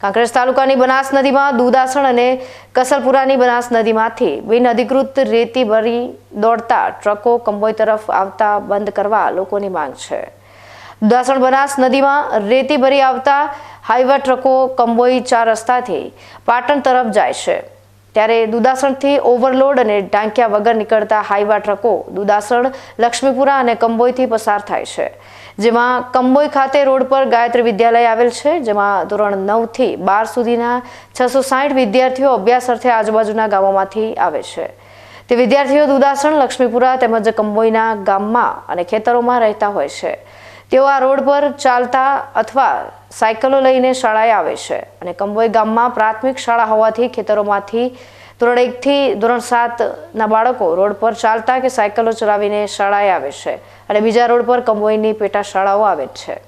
કાંકરેજ તાલુકાની બનાસ નદીમાં દુદાસણ અને કસલપુરાની બનાસ નદીમાંથી બિન અધિકૃત રેતી ભરી દોડતા ટ્રકો કંબોઈ તરફ આવતા બંધ કરવા લોકોની માંગ છે. દુદાસણ બનાસ નદીમાં રેતી ભરી આવતા હાઈવા ટ્રકો કંબોઈ ચાર રસ્તાથી પાટણ તરફ જાય છે. ત્યારે દુદાસણથી ઓવરલોડ અને ટાંક્યા વગર નીકળતા હાઈવા ટ્રકો દુદાસણ, લક્ષ્મીપુરા અને કંબોઈથી પસાર થાય છે. જેમાં કંબોઈ ખાતે રોડ પર ગાયત્રી વિદ્યાલય આવેલ છે, જેમાં ધોરણ નવથી બાર સુધીના છસો સાઠ વિદ્યાર્થીઓ અભ્યાસ અર્થે આજુબાજુના ગામોમાંથી આવે છે. તે વિદ્યાર્થીઓ દુદાસણ, લક્ષ્મીપુરા તેમજ કંબોઈના ગામમાં અને ખેતરોમાં રહેતા હોય છે. તેઓ આ રોડ પર ચાલતા અથવા સાયકલો લઈને શાળાએ આવે છે અને કંબોઈ ગામમાં પ્રાથમિક શાળા હોવાથી ખેતરોમાંથી ધોરણ એકથી ધોરણ સાતના બાળકો રોડ પર ચાલતા કે સાયકલો ચલાવીને શાળાએ આવે છે અને બીજા રોડ પર કંબોઈની પેટા શાળાઓ આવે છે.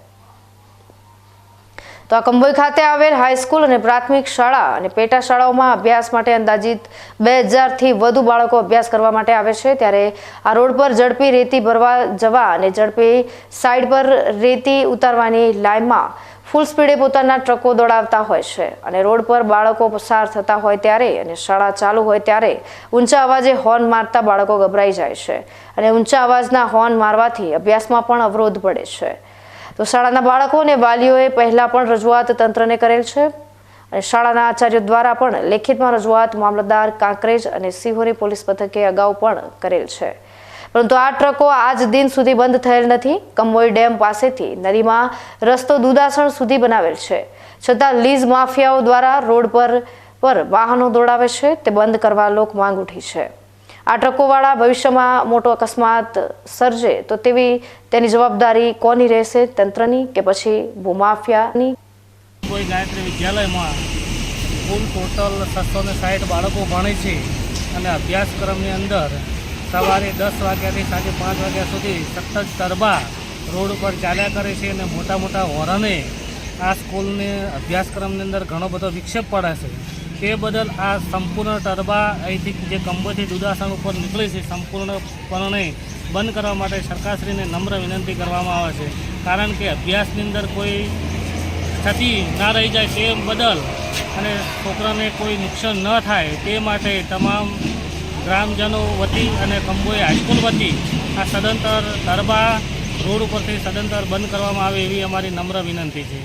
તો આ કંબોઈ ખાતે આવેલ હાઈસ્કૂલ અને પ્રાથમિક શાળા અને પેટા શાળાઓમાં અભ્યાસ માટે અંદાજિત બે હજારથી વધુ બાળકો અભ્યાસ કરવા માટે આવે છે. ત્યારે આ રોડ પર ઝડપી રેતી ભરવા જવા અને ઝડપી સાઈડ પર રેતી ઉતારવાની લાઈનમાં ફૂલ સ્પીડે પોતાના ટ્રકો દોડાવતા હોય છે અને રોડ પર બાળકો પસાર થતા હોય ત્યારે અને શાળા ચાલુ હોય ત્યારે ઊંચા અવાજે હોર્ન મારતા બાળકો ગભરાઈ જાય છે અને ઊંચા અવાજના હોર્ન મારવાથી અભ્યાસમાં પણ અવરોધ પડે છે. તો શાળાના બાળકો અને વાલીઓએ પહેલા પણ રજૂઆત તંત્રને કરેલ છે. અને શાળાના આચાર્યો દ્વારા પણ લેખિતમાં રજૂઆત મામલતદાર કાંકરેજ અને સિહોરી પોલીસ મથકે અગાઉ પણ કરેલ છે. પરંતુ આ ટ્રકો આજ દિન સુધી બંધ થયેલ નથી. કંબોઈ ડેમ પાસેથી નદીમાં રસ્તો દુદાસણ સુધી બનાવેલ છે. છતાં લીઝ માફિયાઓ દ્વારા રોડ પર પર વાહનો દોડાવે છે. તે બંધ કરવા લોક માંગ ઉઠી છે. આ ટ્રકોવાળા ભવિષ્યમાં મોટો અકસ્માત સર્જે તો તેવી તેની જવાબદારી કોની રહેશે? તંત્રની કે પછી ભૂમાફિયાની? કોઈ ગાયત્રી વિદ્યાલયમાં કુલ ટોટલ છસો ને સાઠ બાળકો ભણે છે અને અભ્યાસક્રમની અંદર સવારે દસ વાગ્યાથી સાંજે પાંચ વાગ્યા સુધી સતત ગરબા રોડ ઉપર ચાલ્યા કરે છે અને મોટા મોટા હોરને આ સ્કૂલને અભ્યાસક્રમની અંદર ઘણો બધો વિક્ષેપ પડે છે તે બદલ આ સંપૂર્ણ ટરબા અહીંથી જે કંબોથી દુદાસણ ઉપર નીકળે છે, સંપૂર્ણપણે બંધ કરવા માટે સરકારશ્રીને નમ્ર વિનંતી કરવામાં આવે છે. કારણ કે અભ્યાસની અંદર કોઈ ક્ષતિ ના રહી જાય તે બદલ અને છોકરાને કોઈ નુકસાન ન થાય તે માટે તમામ ગ્રામજનો વતી અને કંબોએ હાઈસ્કૂલ વતી આ સદંતર દરબા રોડ ઉપરથી સદંતર બંધ કરવામાં આવે એવી અમારી નમ્ર વિનંતી છે.